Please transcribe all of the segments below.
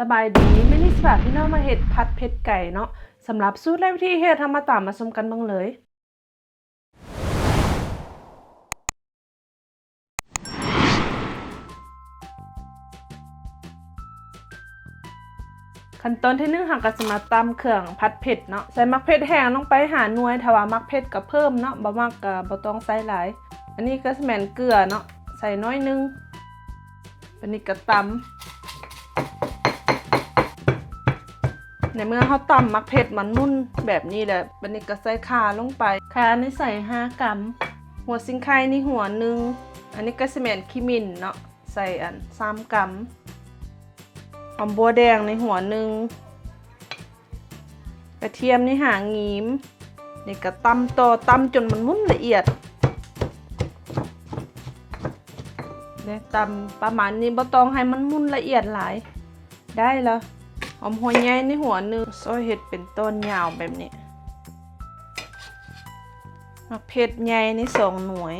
สบายดีไม่นี่สบายพี่น้องมาเห็ดผัดเผ็ดไก่เนาะสำหรับสูตรและวิธีเฮ็ดทำมาตามมาชมกันบ้างเลย ขั้นตอนที่หนึ่งเราก็จะมาตำเครื่องผัดเผ็ดเนาะใส่มักเผ็ดแห้งลงไปหาหน่วยถ้าว่ามักเผ็ดก็เพิ่มเนาะบ่มักก็บ่ต้องใส่หลาย อันนี้ก็สแมนเกลือเนาะใส่น้อยนึงอันนี้ก็ตำ ในเมื่อเขาตำมักเผ็ดมันนุ่นแบบนี้แหละบันนี้ก็ใส่ขาลงไปข่านี่ใส่5กรัมหัวซิงไคนี่หัวหนึ่งอันนี้ก็สแมนขี้มินเนาะใส่อัน3กรัมหอมบัวแดงในหัวหนึ่งกระเทียมในหางงีมนี่ก็ตำต่อตำจนมันมุนละเอียดเนี่ยตำประมาณนี้บ่ต้องให้มันมุนละเอียดหลาย ได้แล้ว อมหัวใหญ่ในหัวหนึ่งซอยเห็ดเป็นต้นยาวแบบนี้มักเผ็ดใหญ่ในสองหน่วย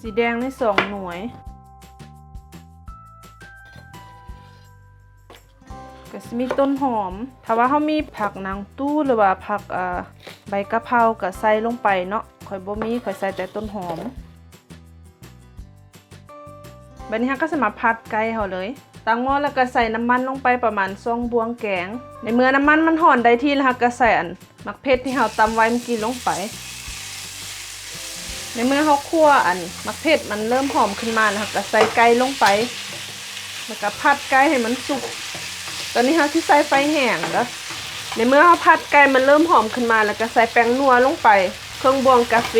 สีแดงในสองหน่วยก็สิมีต้นหอม ถ้าว่าเขามีผักนางตู้หรือว่าผักอ่าใบกะเพราก็ใส่ลงไปเนาะข่อยบ่มีข่อยใส่แต่ต้นหอม บันี้เราก็สมาผัดไก่เขาเลยตั้งหม้อแล้วก็ใส่น้ำมันลงไปประมาณสองบวงแกง ในเมื่อน้ำมันมันห่อนได้ที่แล้วเราก็ใส่อันมักเพชรที่เราตำไว้เมื่อกี้ลงไป ในเมื่อเขาคั่วอันมักเผ็ดมันเริ่มหอมขึ้นมานะคะก็ใส่ไก่ลงไป แล้วก็ผัดไก่ให้มันสุก ตอนนี้เขาที่ใส่ไฟแห้งแล้วในเมื่อเขาผัดไก่มันเริ่มหอมขึ้นมา แล้วก็ใส่แป้งนัวลงไป เครื่องบวงกาแฟ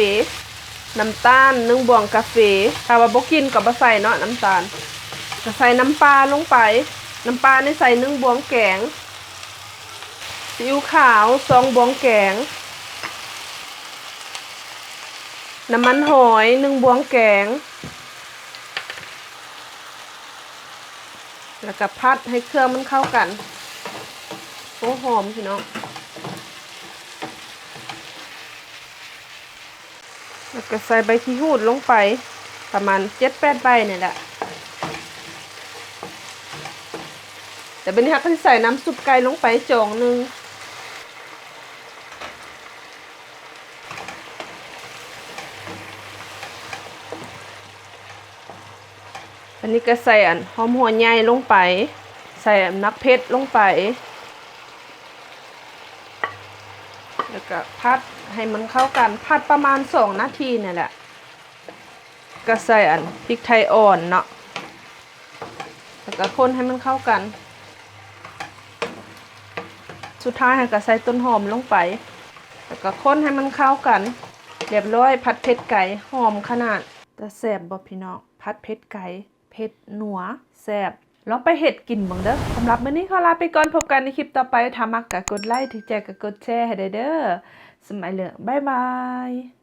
น้ำตาลหนึ่งบวงกาแฟถ้าว่าบกินก็บ่ใส่เนาะน้ำตาลก็ใส่น้ำปลาลงไป น้ำปลาในใส่หนึ่งบวงแกงซีอิ๊วขาวสองบวงแกง น้ำมันหอยหนึ่งบวงแกง แล้วก็พัดให้เครื่องมันเข้ากันโอ้หอมพี่น้อง แล้วก็ใส่ใบขี้หูดลงไปประมาณเจ็ดแปดใบเนี่ยแหละแต่เป็นนี้ค่ก็จะใส่น้ำซุปไก่ลงไปจองหนึ่งอันนี้ก็ใส่อันหอมหัวใหญ่ลงไป ใส่นักเพชรลงไป แล้วก็พัดให้มันเข้ากันพัดประมาณสองนาทีเนี่ยแหละก็ใส่อันพริกไทยอ่อนเนาะแล้วก็คนให้มันเข้ากัน สุดท้ายก็ใส่ต้นหอมลงไป แล้วก็คนให้มันเข้ากัน เรียบร้อยผัดเผ็ดไก่หอมขนาดแต่แซ่บบ่พี่น้องผัดเผ็ดไก่เผ็ดหนัวแซ่บ ลองไปเห็ดกินบ้างเด้อสำหรับมื้อนี้ขอลาไปก่อนพบกันในคลิปต่อไปถ้ามักก็กดไลค์ถึงใจก็กดแชร์ให้ได้เด้อสมัยเหลืองบ๊ายบาย